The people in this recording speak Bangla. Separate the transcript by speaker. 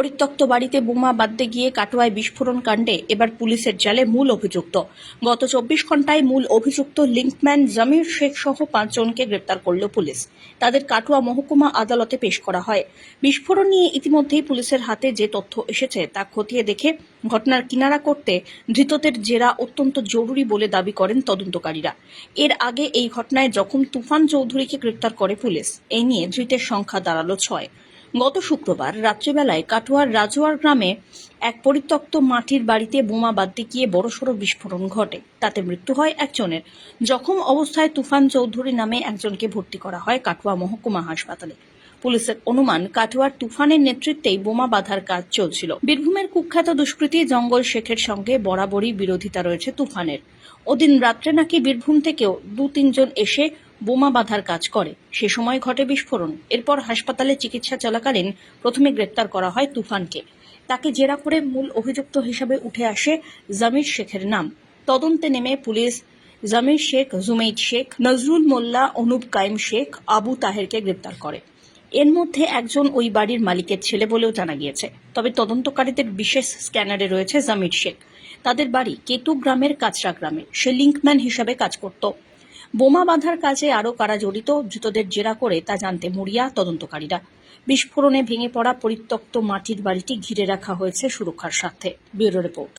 Speaker 1: পরিত্যক্ত বাড়িতে বোমা বাঁধতে গিয়ে কাটোয়ায় বিস্ফোরণ কাণ্ডে এবার পুলিশের জালে মূল অভিযুক্ত। গত চব্বিশ ঘন্টায় মূল অভিযুক্ত লিঙ্কম্যান জামির শেখ সহ পাঁচজনকে গ্রেপ্তার করল পুলিশ। তাদের কাটোয়া মহকুমা আদালতে পেশ করা হয়। বিস্ফোরণ নিয়ে ইতিমধ্যেই পুলিশের হাতে যে তথ্য এসেছে তা খতিয়ে দেখে ঘটনার কিনারা করতে ধৃতদের জেরা অত্যন্ত জরুরি বলে দাবি করেন তদন্তকারীরা। এর আগে এই ঘটনায় জখম তুফান চৌধুরীকে গ্রেপ্তার করে পুলিশ। এই নিয়ে ধৃতের সংখ্যা দাঁড়াল ছয়। গত শুক্রবার রাত্রিবেলায় কাটোয়ার রাজোয়ার গ্রামে এক পরিত্যক্ত মাটির বাড়িতে বোমা বাঁধতে গিয়ে বড়সড় বিস্ফোরণ ঘটে। তাতে মৃত্যু হয় একজনের। জখম অবস্থায় তুফান চৌধুরী নামে একজনকে ভর্তি করা হয় কাটোয়া মহকুমা হাসপাতালে। পুলিশের অনুমান, কাটোয়ার তুফানের নেতৃত্বেই বোমা বাঁধার কাজ চলছিল। বীরভূমের কুখ্যাত দুষ্কৃতী জঙ্গল শেখের সঙ্গে বরাবরই বিরোধিতা রয়েছে তুফানের। ওদিন রাত্রে নাকি বীরভূম থেকেও দু তিনজন এসে বোমা বাঁধার কাজ করে। সে সময় ঘটে বিস্ফোরণ। এরপর হাসপাতালে চিকিৎসা চলাকালীন প্রথমে গ্রেপ্তার করা হয় তুফানকে। তাকে জেরা করে মূল অভিযুক্ত হিসাবে উঠে আসে জামির শেখের নাম। তদন্তে নেমে পুলিশ জামির শেখ, জুমেইদ শেখ, নজরুল মোল্লা, অনুপ কাইম শেখ, আবু তাহেরকে গ্রেপ্তার করে। এর মধ্যে একজন ওই বাড়ির মালিকের ছেলে বলেও জানা গিয়েছে। তবে তদন্তকারীদের বিশেষ স্ক্যানারে রয়েছে জামির শেখ। তাদের বাড়ি কেতু গ্রামের কাচরা গ্রামে। সে লিঙ্কম্যান হিসাবে কাজ করত। বোমা বাঁধার কাজে আরও কারা জড়িত? ধৃতদের জেরা করে তা জানতে মরিয়া তদন্তকারীরা। বিস্ফোরণে ভেঙে পড়া পরিত্যক্ত মাটির বাড়িটি ঘিরে রাখা হয়েছে সুরক্ষার স্বার্থে। Bureau report.